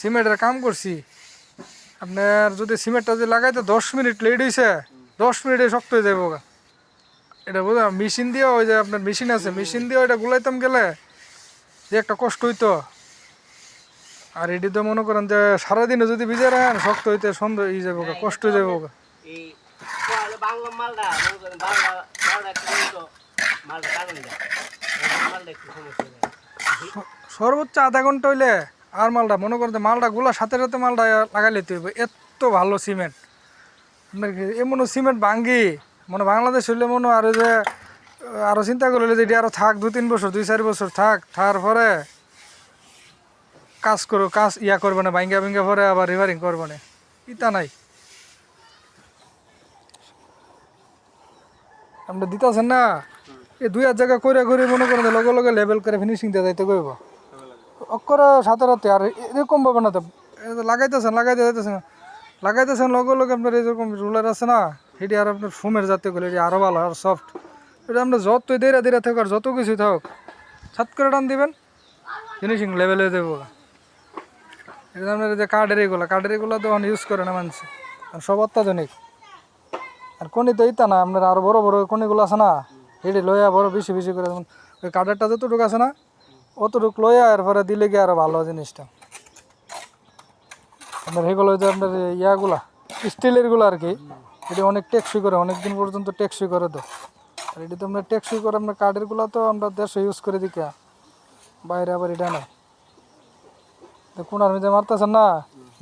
সিমেন্টের কাম করছি। আপনার যদি সিমেন্টটা যদি লাগাইতে দশ মিনিট লেট হয়েছে দশ মিনিটে শক্ত হয়ে যাব। এটা বোঝা মেশিন দিয়ে ওই যে আপনার মেশিন আছে মেশিন দিয়ে ওইটা গুলাইতাম গেলে যে একটা কষ্ট হইতো। আর এটি তো মনে করেন যে সারাদিনে যদি ভিজে রাখেন শক্ত হইতে সন্দেহ হয়ে যাব কষ্ট হয়ে যাব সর্বোচ্চ আধা ঘণ্টা হইলে আর মালটা মনে করেন যে মালটা গুলা সাথে সাথে মালটা লাগাই লিতে হইবে। এত ভালো সিমেন্ট। এমনও সিমেন্ট ভাঙ্গি মানে বাংলাদেশ হইলে মনে আরও যে আরও চিন্তা করলে যে এটি আরও থাক দু তিন বছর দুই চার বছর থাক তারপরে কাজ করো কাজ ইয়া করবে না ভাঙ্গা ভাঙ্গা পরে আবার রিভারিং করবে না। ইতা নাই। আপনি দিতেছেন না? এই দুই হাজার জায়গা করে করে মনে করেন লগে লগে লেভেল করে ফিনিশিং দিয়ে যাইতে কইব অক্ষরে সাথে রাতে আর এরকম ভাবে না তো। লাগাইতেছেন, লাগাইতে যাইতেছেন। লাগাইতেছেন লগে লগে আপনার এরকম রুলার আছে না, সেটি আর আপনার ফোমের জাতীয়গুলো এটি আরও ভালো, আর সফট এটা আপনার যতই দেরা দেরা থাক আর যত কিছু থাক ছাত করে টান দিবেন ফিনিশিং লেভেলে দেবো এটা আপনার যে কার্ডের এগুলো কার্ডের এগুলো তো ইউজ করে না মানুষ। আর সব অত্যাধুনিক। আর কোনি তো ইতা না, আপনার আরও বড় বড় কোনিগুলো আছে না এটি লইয়া বড় বেশি বেশি করে যেমন ওই কাঠেরটা যতটুকু আছে না অতটুকু লইয়া এরপরে দিলে গিয়ে আরও ভালো জিনিসটা? আপনার এগুলো যে আপনার ইয়াগুলা, স্টিলেরগুলো আর কি, এটা অনেক টেকসই করে অনেক দিন পর্যন্ত টেকসই করে তো। আর এটি তো আপনার টেকসই করে কাঠেরগুলো তো আমরা দেশে ইউজ করে দিকে বাইরে আবার এটা নাই। কোনার মধ্যে মারতেছেন না?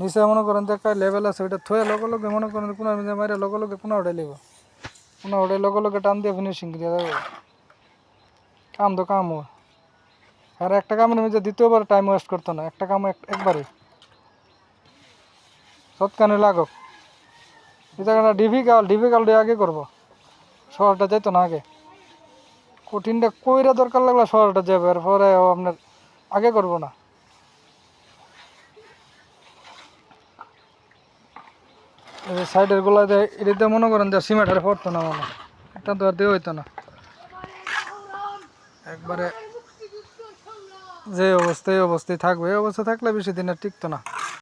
নিচে মনে করেন যে একটা লেভেল আছে, ওইটা থয়ে লগে লগে মনে করেন কোনার মধ্যে মারে লগে লগে কোনা উঠে লিব কোনা উঠে লগে লগে টান দিয়ে ফিনিশিং দিয়ে দেবো কাম তো কাম ও আর একটা কামের মধ্যে দ্বিতীয়বার টাইম ওয়েস্ট করতো না, একটা কাম এক- একবারে। সৎকানে লাগুক। এই জায়গাটা ডিফিকাল্ট ডিফিকাল্ট আগে করব। শহরটা যেত না আগে। কঠিনটা কইরা দরকার লাগল শহরটা যাবে এরপরে ও আপনার আগে করব না। সাইডেরগুলা দিয়ে মনে করেন যে সিমেন্টের পড়তো না মনে। একটা তো আর দিয়ে হইতো না। একবারে যে অবস্থায় অবস্থায় থাকবে এই অবস্থা থাকলে বেশি দিন আর টিকতো না।